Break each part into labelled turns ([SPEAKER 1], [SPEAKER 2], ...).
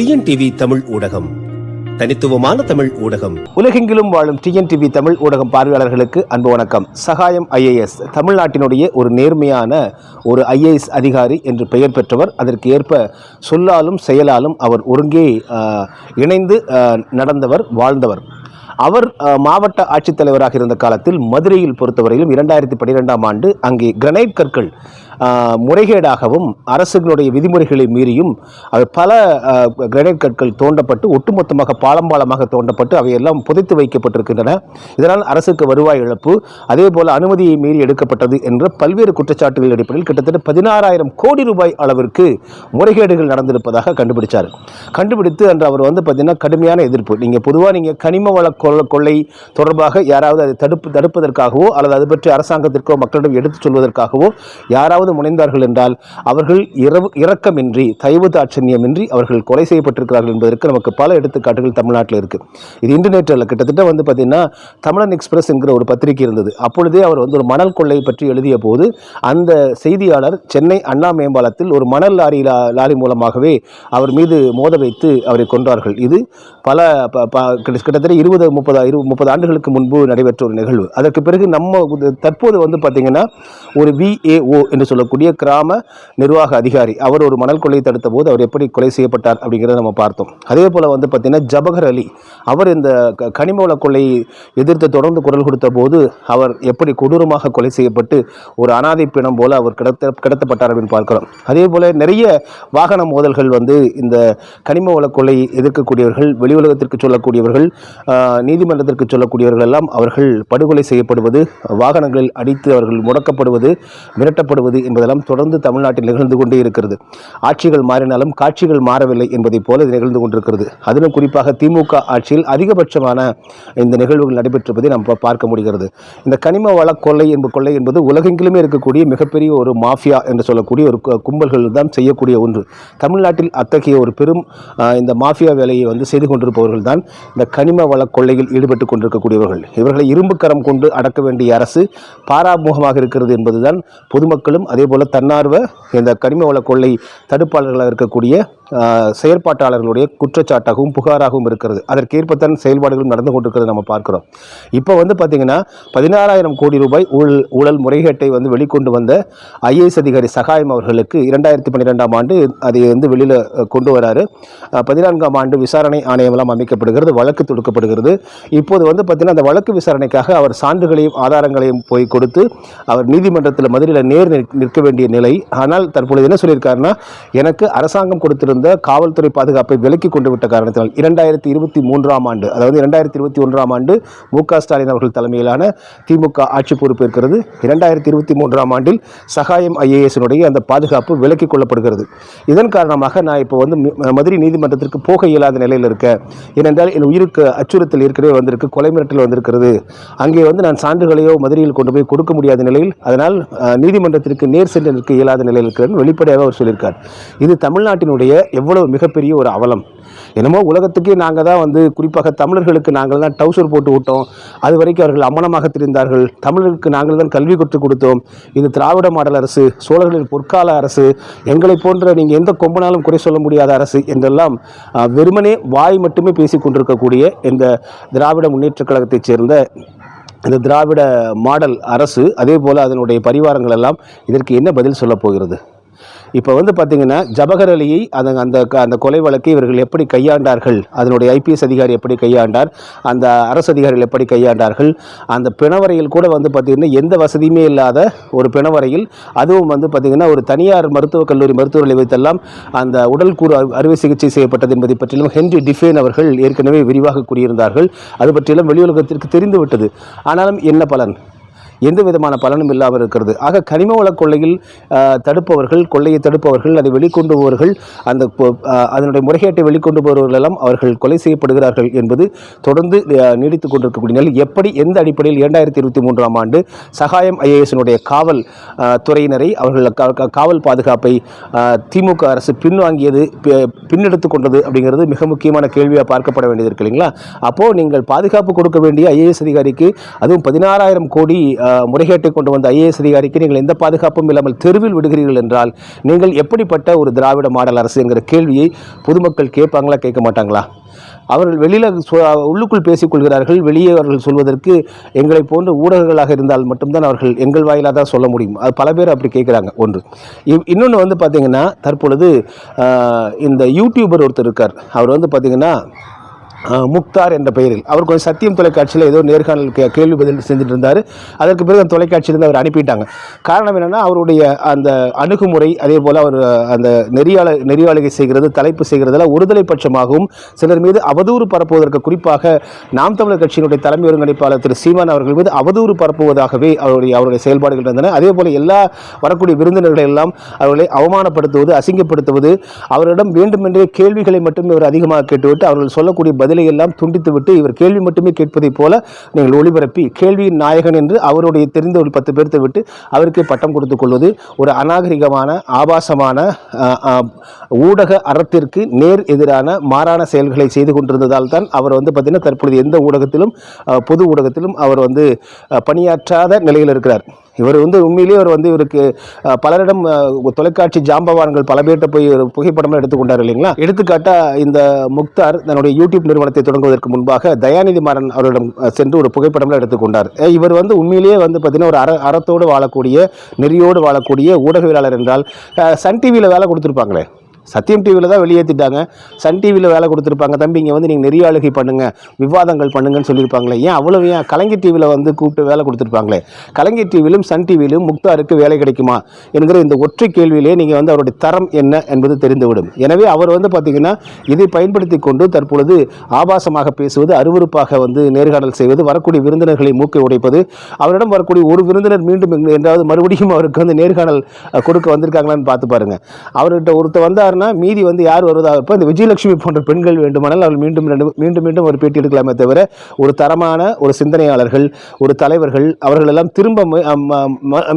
[SPEAKER 1] TNTV Tamil ஊடகம். தனித்துவமான தமிழ் ஊடகம்.
[SPEAKER 2] உலகெங்கிலும் வாழும் டிஎன்டிவி தமிழ் ஊடகம் பார்வையாளர்களுக்கு அன்பு வணக்கம். சகாயம் ஐஏஎஸ் தமிழ்நாட்டினுடைய ஒரு நேர்மையான ஒரு ஐஏஎஸ் அதிகாரி என்று பெயர் பெற்றவர். அதற்கு ஏற்ப சொல்லாலும் செயலாலும் அவர் ஒருங்கே இணைந்து நடந்தவர் வாழ்ந்தவர். அவர் மாவட்ட ஆட்சித்தலைவராக இருந்த காலத்தில் மதுரையில் பொறுத்தவரையிலும் இரண்டாயிரத்தி பன்னிரெண்டாம் ஆண்டு அங்கே கிரனைட் கற்கள் முறைகேடாகவும் அரசுகளுடைய விதிமுறைகளை மீறியும் பல கிரனைட் கற்கள் தோண்டப்பட்டு ஒட்டுமொத்தமாக பாலம் பாலமாக தோண்டப்பட்டு அவையெல்லாம் புதைத்து வைக்கப்பட்டிருக்கின்றன. இதனால் அரசுக்கு வருவாய் இழப்பு அதே போல அனுமதியை மீறி எடுக்கப்பட்டது என்ற பல்வேறு குற்றச்சாட்டுகள் அடிப்படையில் கிட்டத்தட்ட பதினாறாயிரம் கோடி ரூபாய் அளவிற்கு முறைகேடுகள் நடந்திருப்பதாக கண்டுபிடிச்சார். கண்டுபிடித்து அன்று அவர் வந்து பார்த்தீங்கன்னா கடுமையான எதிர்ப்பு. நீங்கள் பொதுவாக நீங்கள் கனிம வள கொள்ள கொள்ளை தொடர்பாக யாராவது அதை தடுப்பு தடுப்பதற்காகவோ அல்லது அது பற்றி அரசாங்கத்திற்கோ மக்களிடம் எடுத்துச் சொல்வதற்காகவோ யாராவது முனைந்தார்கள் என்றால் அவர்கள் இரவு இரக்கமின்றி தயவு தாட்சண்யமின்றி அவர்கள் கொலை செய்யப்பட்டிருக்கிறார்கள் என்பதற்கு நமக்கு பல எடுத்துக்காட்டுகள் தமிழ்நாட்டில் இருக்குது இது இன்டர்நெட் அல்ல கிட்டத்தட்ட வந்து பார்த்திங்கன்னா தமிழன் எக்ஸ்பிரஸ் என்கிற ஒரு பத்திரிகை இருந்தது. அப்பொழுதே அவர் வந்து ஒரு மணல் கொள்ளை பற்றி எழுதிய போது அந்த செய்தியாளர் சென்னை அண்ணா மேம்பாலத்தில் ஒரு மணல் லாரி லாரி மூலமாகவே அவர் மீது மோத வைத்து அவரை கொன்றார்கள். இது பல கிட்டத்தட்ட இருபது முப்பது இரு முப்பது ஆண்டுகளுக்கு முன்பு நடைபெற்ற ஒரு நிகழ்வு. அதற்கு பிறகு நம்ம தற்போது வந்து பார்த்தீங்கன்னா ஒரு விஏஓ என்று சொல்ல சொல்லக்கூடிய கிராம நிர்வாக அதிகாரி. அவர் ஒரு மணல் கொள்ளையை தடுத்த போது அவர் எப்படி கொலை செய்யப்பட்டார் அப்படிங்கிறத நம்ம பார்த்தோம். அதே போல் வந்து பார்த்தீங்கன்னா ஜபகர் அலி அவர் இந்த கனிம வள கொள்ளையை எதிர்த்து தொடர்ந்து குரல் கொடுத்த போது அவர் எப்படி கொடூரமாக கொலை செய்யப்பட்டு ஒரு அனாதை பிணம் போல அவர் கிடத்த கிடத்தப்பட்டார் அப்படின்னு பார்க்கிறோம். அதே போல் நிறைய வாகன மோதல்கள் வந்து இந்த கனிம வள எதிர்க்கக்கூடியவர்கள் வெளி உலகத்திற்கு சொல்லக்கூடியவர்கள் ஆஹ், நீதிமன்றத்திற்கு சொல்லக்கூடியவர்கள் எல்லாம் அவர்கள் படுகொலை செய்யப்படுவது வாகனங்களில் அடித்து அவர்கள் முடக்கப்படுவது மிரட்டப்படுவது என்பதெல்லாம் தொடர்ந்து தமிழ்நாட்டில் நிகழ்ந்து கொண்டே இருக்கிறது. ஆட்சிகள் மாறினாலும் காட்சிகள் மாறவில்லை என்பதைப் போல இது நிகழ்ந்து கொண்டிருக்கிறது. அதிலும் குறிப்பாக திமுக ஆட்சியில் அதிகபட்சமான இந்த நிகழ்வுகள் நடைபெற்றிருப்பதை நாம் பார்க்க முடிகிறது. இந்த கனிம வள கொள்ளை என்பது கொள்ளை என்பது உலகெங்கிலுமே இருக்கக்கூடிய மிகப்பெரிய ஒரு மாஃபியா என்று சொல்லக்கூடிய ஒரு கும்பல்கள் தான் செய்யக்கூடிய ஒன்று. தமிழ்நாட்டில் அத்தகைய ஒரு பெரும் இந்த மாஃபியா வேலையை வந்து செய்து கொண்டிருப்பவர்கள் தான் இந்த கனிம வள கொள்ளையில் ஈடுபட்டு கொண்டிருக்கக்கூடியவர்கள். இவர்களை இரும்புக்கரம் கொண்டு அடக்க வேண்டிய அரசு பாராமுகமாக இருக்கிறது என்பதுதான் பொதுமக்களும் அதே போல் தன்னார்வ இந்த கனிம வள கொள்ளை தடுப்பாளர்களாக இருக்கக்கூடிய செயற்பாட்டாளர்களுடைய குற்றச்சாட்டாகவும் புகாராகவும் இருக்கிறது. அதற்கேற்பத்தான் செயல்பாடுகளும் நடந்து கொண்டிருக்கிறது நம்ம பார்க்கிறோம். இப்போ வந்து பார்த்தீங்கன்னா பதினாறாயிரம் கோடி ரூபாய் ஊழல் ஊழல் முறைகேட்டை வந்து வெளிக்கொண்டு வந்த ஐஏஎஸ் அதிகாரி சகாயம் அவர்களுக்கு இரண்டாயிரத்தி பன்னிரெண்டாம் ஆண்டு அதை வந்து வெளியில் கொண்டு வராரு. பதினான்காம் ஆண்டு விசாரணை ஆணையமெல்லாம் அமைக்கப்படுகிறது வழக்கு தொடுக்கப்படுகிறது. இப்போது வந்து பார்த்தீங்கன்னா அந்த வழக்கு விசாரணைக்காக அவர் சான்றுகளையும் ஆதாரங்களையும் போய் கொடுத்து அவர் நீதிமன்றத்தில் மதுரையில் நேர் நிற்க வேண்டிய நிலை. ஆனால் தற்பொழுது என்ன சொல்லியிருக்காருன்னா எனக்கு அரசாங்கம் கொடுத்திருந்த காவல்துறை பாதுகாப்பை விலக்கி கொண்டு விட்ட காரணத்தினால் இரண்டாயிரத்தி இருபத்தி மூன்றாம் ஆண்டு அதாவது இரண்டாயிரத்தி இருபத்தி ஒன்றாம் ஆண்டு மு க ஸ்டாலின் அவர்கள் தலைமையிலான திமுக ஆட்சி பொறுப்பேற்கிறது இரண்டாயிரத்தி இருபத்தி மூன்றாம் ஆண்டில் சகாயம் ஐஏஎஸ்னுடைய அந்த பாதுகாப்பு விலக்கிக் கொள்ளப்படுகிறது. இதன் காரணமாக நான் இப்போ வந்து மி- மதுரை நீதிமன்றத்திற்கு போக இயலாத நிலையில் இருக்கேன். ஏனென்றால் என் உயிருக்கு அச்சுறுத்தல் ஏற்கனவே வந்திருக்கு கொலை மிரட்டல் வந்திருக்கிறது. அங்கே வந்து நான் சான்றுகளையோ மதுரையில் கொண்டு போய் கொடுக்க முடியாத நிலையில் அதனால் நீதிமன்றத்திற்கு நேர் சென்று நிற்க இயலாத நிலையில் இருக்கிறேன் வெளிப்படையாக அவர் சொல்லியிருக்கார். இது தமிழ்நாட்டினுடைய எவ்வளவு மிகப்பெரிய ஒரு அவலம். என்னமோ உலகத்துக்கே நாங்கள் தான் வந்து குறிப்பாக தமிழர்களுக்கு நாங்கள் தான் டவுசர் போட்டு விட்டோம். அது வரைக்கும் அவர்கள் அம்மனமாக திரிந்தார்கள். தமிழர்களுக்கு நாங்கள் தான் கல்வி கற்றுக் கொடுத்தோம். இது திராவிட மாடல் அரசு சோழர்களின் பொற்கால அரசு எங்களை போன்ற நீங்கள் எந்த கொம்பனாலும் குறை சொல்ல முடியாத அரசு என்றெல்லாம் வெறுமனே வாய் மட்டுமே பேசிக் கொண்டிருக்கக்கூடிய இந்த திராவிட முன்னேற்றக் கழகத்தைச் சேர்ந்த இந்த திராவிட மாடல் அரசு அதே போல் அதனுடைய பரிவாரங்கள் எல்லாம் இதற்கு என்ன பதில் சொல்லப் போகிறது? இப்போ வந்து பார்த்தீங்கன்னா ஜபகர் அலியை அந்த அந்த க- அந்த கொலை வழக்கை இவர்கள் எப்படி கையாண்டார்கள்? அதனுடைய ஐபிஎஸ் அதிகாரி எப்படி கையாண்டார்? அந்த அரசு அதிகாரிகள் எப்படி கையாண்டார்கள்? அந்த பிணவரையில் கூட வந்து பார்த்திங்கன்னா எந்த வசதியுமே இல்லாத ஒரு பிணவரையில் அதுவும் வந்து பார்த்திங்கன்னா ஒரு தனியார் மருத்துவக் கல்லூரி மருத்துவர்களை வைத்தெல்லாம் அந்த உடல் கூறு அறுவை சிகிச்சை செய்யப்பட்டது என்பதை பற்றியும் ஹென்றி டிஃபேன் அவர்கள் ஏற்கனவே விரிவாக கூறியிருந்தார்கள். அது பற்றியெல்லாம் வெளியுலகத்திற்கு தெரிந்துவிட்டது. ஆனாலும் என்ன பலன்? எந்த விதமான பலனும் இல்லாமல் இருக்கிறது. ஆக கனிம வள கொள்ளையில் தடுப்பவர்கள் கொள்ளையை தடுப்பவர்கள் அதை வெளிக்கொண்டு போவர்கள் அந்த அதனுடைய முறைகேட்டை வெளிக்கொண்டு போபவர்கள் எல்லாம் அவர்கள் கொலை செய்யப்படுகிறார்கள் என்பது தொடர்ந்து நீடித்துக் கொண்டிருக்கக்கூடிய நிலை. எப்படி எந்த அடிப்படையில் இரண்டாயிரத்தி இருபத்தி மூன்றாம் ஆண்டு சகாயம் ஐஏஎஸ்னுடைய காவல் துறையினரை அவர்கள் காவல் பாதுகாப்பை திமுக அரசு பின்வாங்கியது பின்னெடுத்து கொண்டது அப்படிங்கிறது மிக முக்கியமான கேள்வியாக பார்க்கப்பட வேண்டியது இருக்கு இல்லைங்களா? அப்போது நீங்கள் பாதுகாப்பு கொடுக்க வேண்டிய ஐஏஎஸ் அதிகாரிக்கு அதுவும் பதினாறாயிரம் கோடி முறைகேட்டை கொண்டு வந்த ஐஏஎஸ் அதிகாரிக்கு நீங்கள் எந்த பாதுகாப்பும் இல்லாமல் தெருவில் விடுகிறீர்கள் என்றால் நீங்கள் எப்படிப்பட்ட ஒரு திராவிட மாடல் அரசு என்கிற கேள்வியை பொதுமக்கள் கேட்பாங்களா கேட்க மாட்டாங்களா? அவர்கள் வெளியில் உள்ளுக்குள் பேசிக்கொள்கிறார்கள் வெளியே அவர்கள் சொல்வதற்கு எங்களை போன்ற ஊடகங்களாக இருந்தால் மட்டும்தான் அவர்கள் எங்கள் வாயிலாக தான் சொல்ல முடியும். அது பல பேர் அப்படி கேட்குறாங்க. ஒன்று. இன்னொன்று வந்து பார்த்தீங்கன்னா தற்பொழுது இந்த யூடியூபர் ஒருத்தர் இருக்கார். அவர் வந்து பார்த்தீங்கன்னா முக்தார் என்ற பெயரில். அவர் கொஞ்சம் சத்தியம் தொலைக்காட்சியில் ஏதோ நேர்காணல் கேள்வி பதில் செஞ்சுட்டு இருந்தார் அதற்கு பிறகு அந்த தொலைக்காட்சியிலிருந்து அவர் அனுப்பிட்டாங்க. காரணம் என்னென்னா அவருடைய அந்த அணுகுமுறை அதே போல் அவர் அந்த நெறியாள நெறியாளிகை செய்கிறது தலைப்பு செய்கிறதுல ஒருதலை பட்சமாகவும் சிலர் மீது அவதூறு பரப்புவதற்கு குறிப்பாக நாம் தமிழர் கட்சியினுடைய தலைமை ஒருங்கிணைப்பாளர் திரு சீமான் அவர்கள் மீது அவதூறு பரப்புவதாகவே அவருடைய அவருடைய செயல்பாடுகள் இருந்தன. அதே போல் எல்லா வரக்கூடிய விருந்தினர்களை எல்லாம் அவர்களை அவமானப்படுத்துவது அசிங்கப்படுத்துவது அவரிடம் வேண்டுமென்றே கேள்விகளை மட்டும் இவர் அதிகமாக கேட்டுவிட்டு அவர்கள் சொல்லக்கூடிய பதிலை எல்லாம் துண்டித்துவிட்டு இவர் கேள்வி மட்டுமே கேட்பதைப் போல நீங்கள் ஒளிபரப்பி கேள்வியின் நாயகன் என்று அவருடைய தெரிந்த ஒரு பத்து பேர்த்தை விட்டு அவருக்கே பட்டம் கொடுத்துக் கொள்வது ஒரு அநாகரிகமான ஆபாசமான ஊடக அறத்திற்கு நேர் எதிரான மாறான செயல்களை செய்து கொண்டிருந்ததால் தான் அவர் வந்து பார்த்தீங்கன்னா தற்பொழுது எந்த ஊடகத்திலும் பொது ஊடகத்திலும் அவர் வந்து பணியாற்றாத நிலையில் இருக்கிறார். இவர் வந்து உண்மையிலேயே அவர் வந்து இவருக்கு பலரிடம் தொலைக்காட்சி ஜாம்பவான்கள் பல பேர்கிட்ட போய் ஒரு புகைப்படம்லாம் எடுத்துக்கொண்டார் இல்லைங்களா? எடுத்துக்காட்டா இந்த முக்தார் தன்னுடைய யூடியூப் நிறுவனத்தை தொடங்குவதற்கு முன்பாக தயாநிதி மாறன் அவரிடம் சென்று ஒரு புகைப்படம்லாம் எடுத்துக்கொண்டார். இவர் வந்து உண்மையிலேயே வந்து பார்த்தீங்கன்னா ஒரு அற அறத்தோடு வாழக்கூடிய நெறியோடு வாழக்கூடிய ஊடகவியலாளர் என்றால் சன் டிவியில் வேலை கொடுத்துருப்பாங்களே? சத்தியம் டிவியில் தான் வெளியேற்றிட்டாங்க சன் டிவியில் வேலை கொடுத்துருப்பாங்க. தம்பி இங்கே வந்து நீங்கள் நெறியாளுகை பண்ணுங்கள் விவாதங்கள் பண்ணுங்கன்னு சொல்லியிருப்பாங்களே. ஏன் அவ்வளவு ஏன் கலைஞர் டிவியில் வந்து கூப்பிட்டு வேலை கொடுத்துருப்பாங்களே? கலைஞர் டிவியிலும் சன் டிவியிலும் முக்தாருக்கு வேலை கிடைக்குமா என்கிற இந்த ஒற்றை கேள்வியிலே நீங்கள் வந்து அவருடைய தரம் என்ன என்பது தெரிந்துவிடும். எனவே அவர் வந்து பார்த்தீங்கன்னா இதை பயன்படுத்தி கொண்டு தற்பொழுது ஆபாசமாக பேசுவது அருவருப்பாக வந்து நேர்காணல் செய்வது வரக்கூடிய விருந்தினர்களை மூக்கை உடைப்பது அவரிடம் வரக்கூடிய ஒரு விருந்தினர் மீண்டும் என்றாவது மறுபடியும் அவருக்கு வந்து நேர்காணல் கொடுக்க வந்திருக்காங்களான்னு பார்த்து பாருங்கள் அவர்கிட்ட ஒருத்தர் வந்தார் வந்தாருன்னா மீதி வந்து யார் வருவதாக இருப்போம். இந்த விஜயலட்சுமி போன்ற பெண்கள் வேண்டுமானால் அவர்கள் மீண்டும் மீண்டும் மீண்டும் ஒரு பேட்டி எடுக்கலாமே தவிர ஒரு தரமான ஒரு சிந்தனையாளர்கள் ஒரு தலைவர்கள் அவர்கள் எல்லாம் திரும்ப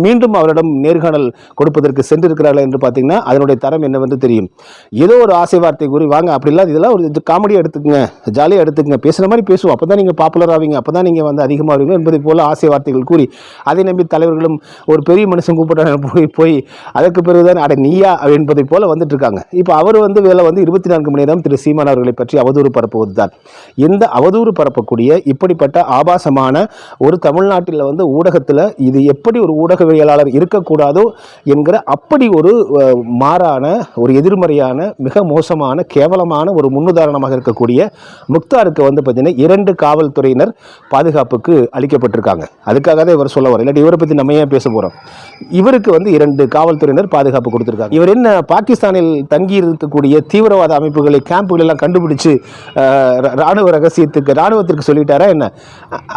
[SPEAKER 2] மீண்டும் அவரிடம் நேர்காணல் கொடுப்பதற்கு சென்றிருக்கிறார்கள் என்று பார்த்தீங்கன்னா அதனுடைய தரம் என்னவென்று தெரியும். ஏதோ ஒரு ஆசை வார்த்தை கூறி வாங்க அப்படிலாம் இதெல்லாம் ஒரு காமெடியாக எடுத்துக்கங்க. ஜாலியாக எடுத்துக்கங்க. பேசுகிற மாதிரி பேசுவோம். அப்போ தான் நீங்கள் பாப்புலர் ஆவீங்க. அப்போ தான் நீங்கள் வந்து அதிகமாகுவீங்க என்பதை போல ஆசை வார்த்தைகள் கூறி அதை நம்பி தலைவர்களும் ஒரு பெரிய மனுஷன் கூப்பிட்றாங்க போய் போய் அதற்கு பிறகுதான் அட நீயா? என்பதை போல வந்துட்டு இருக்காங்க. இப்போ அவர் வந்து வேலை வந்து இருபத்தி நான்கு மணி நேரம் திரு சீமான் அவர்களை பற்றி அவதூறு பரப்புவது தான் இந்த அவதூறு பரப்பக்கூடிய இப்படிப்பட்ட ஆபாசமான ஒரு தமிழ்நாட்டில் வந்து ஊடகத்தில் இது எப்படி ஒரு ஊடகவியலாளர் இருக்கக்கூடாதோ என்கிற அப்படி ஒரு மாறான ஒரு எதிர்மறையான மிக மோசமான கேவலமான ஒரு முன்னுதாரணமாக இருக்கக்கூடிய முக்தாருக்கு வந்து பார்த்தீங்கன்னா இரண்டு காவல்துறையினர் பாதுகாப்புக்கு அளிக்கப்பட்டிருக்காங்க. அதுக்காக தான் இவர் சொல்ல வர இல்லாட்டி இவரை பற்றி நம்ம ஏன் பேச போகிறோம் இவருக்கு வந்து இரண்டு காவல்துறையினர் பாதுகாப்பு கொடுத்துருக்காங்க. இவர் என்ன பாகிஸ்தானில் தங்கி இருக்கக்கூடிய தீவிரவாத அமைப்புகளை கேம்புகளெல்லாம் கண்டுபிடிச்சு ராணுவ ரகசியத்துக்கு ராணுவத்திற்கு சொல்லிட்டாரா என்ன?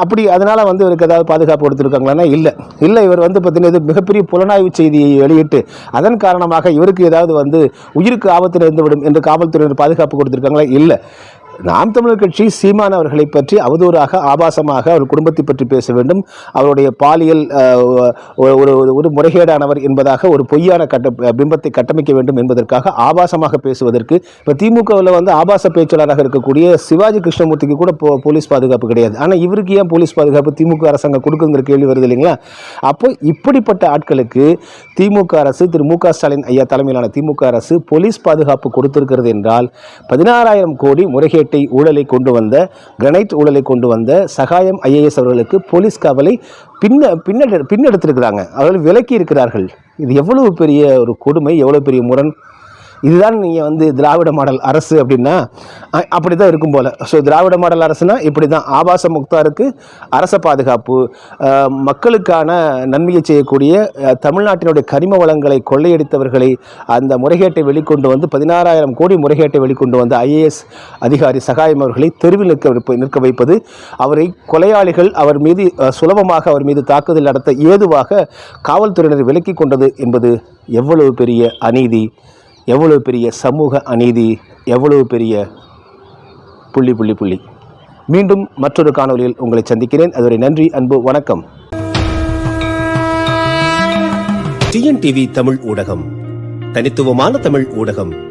[SPEAKER 2] அப்படி அதனால் வந்து இவருக்கு ஏதாவது பாதுகாப்பு கொடுத்துருக்காங்களான்னா இல்லை. இல்லை இவர் வந்து பார்த்தீங்கன்னா இது மிகப்பெரிய புலனாய்வு செய்தியை வெளியிட்டு அதன் காரணமாக இவருக்கு ஏதாவது வந்து உயிருக்கு ஆபத்தில் இருந்துவிடும் என்று காவல்துறையினர் பாதுகாப்பு கொடுத்துருக்காங்களா? இல்லை. நாம் தமிழர் கட்சி சீமான் அவர்களை பற்றி அவதூறாக ஆபாசமாக அவர் குடும்பத்தை பற்றி பேச வேண்டும். அவருடைய பாலியல் ஒரு ஒரு முறைகேடானவர் என்பதாக ஒரு பொய்யான கட்ட பிம்பத்தை கட்டமைக்க வேண்டும் என்பதற்காக ஆபாசமாக பேசுவதற்கு இப்போ திமுகவில் வந்து ஆபாச பேச்சாளராக இருக்கக்கூடிய சிவாஜி கிருஷ்ணமூர்த்திக்கு கூட போ போலீஸ் பாதுகாப்பு கிடையாது. ஆனால் இவருக்கு ஏன் போலீஸ் பாதுகாப்பு திமுக அரசாங்கம் கொடுக்குங்கிற கேள்வி வருது இல்லைங்களா? அப்போ இப்படிப்பட்ட ஆட்களுக்கு திமுக அரசு திரு மு ஸ்டாலின் ஐயா தலைமையிலான திமுக அரசு போலீஸ் பாதுகாப்பு கொடுத்திருக்கிறது என்றால் பதினாறாயிரம் கோடி முறைகேட்டை ஊழலை கொண்டு வந்த கிரனைட் ஊழலை கொண்டு வந்த சகாயம் ஐஏஎஸ் அவர்களுக்கு போலீஸ் காவலை பின்ன பின்னெடு பின்னெடுத்திருக்கிறாங்க. அவர்கள் விலக்கி இருக்கிறார்கள். இது எவ்வளவு பெரிய ஒரு கொடுமை எவ்வளவு பெரிய முரண்? இதுதான் நீங்கள் வந்து திராவிட மாடல் அரசு அப்படின்னா அப்படி தான் இருக்கும் போல். ஸோ திராவிட மாடல் அரசுனா இப்படி தான் ஆபாச முக்தாருக்கு அரச பாதுகாப்பு மக்களுக்கான நன்மையை செய்யக்கூடிய தமிழ்நாட்டினுடைய கரிம வளங்களை கொள்ளையடித்தவர்களை அந்த முறைகேட்டை வெளிக்கொண்டு வந்து பதினாறாயிரம் கோடி முறைகேட்டை வெளிக்கொண்டு வந்த ஐஏஎஸ் அதிகாரி சகாயம் அவர்களை தெருவில் நிற்க நிற்க வைப்பது அவரை கொலையாளிகள் அவர் மீது சுலபமாக அவர் மீது தாக்குதல் நடத்த ஏதுவாக காவல்துறையினர் விலக்கி கொண்டது என்பது எவ்வளவு பெரிய அநீதி. எவ்வளவு பெரிய சமூக அநீதி எவ்வளவு பெரிய புள்ளி புள்ளி புள்ளி. மீண்டும் மற்றொரு காணொளியில் உங்களை சந்திக்கிறேன். அதுவரை நன்றி அன்பு வணக்கம்.
[SPEAKER 1] டிஎன்டிவி தமிழ் ஊடகம். தனித்துவமான தமிழ் ஊடகம்.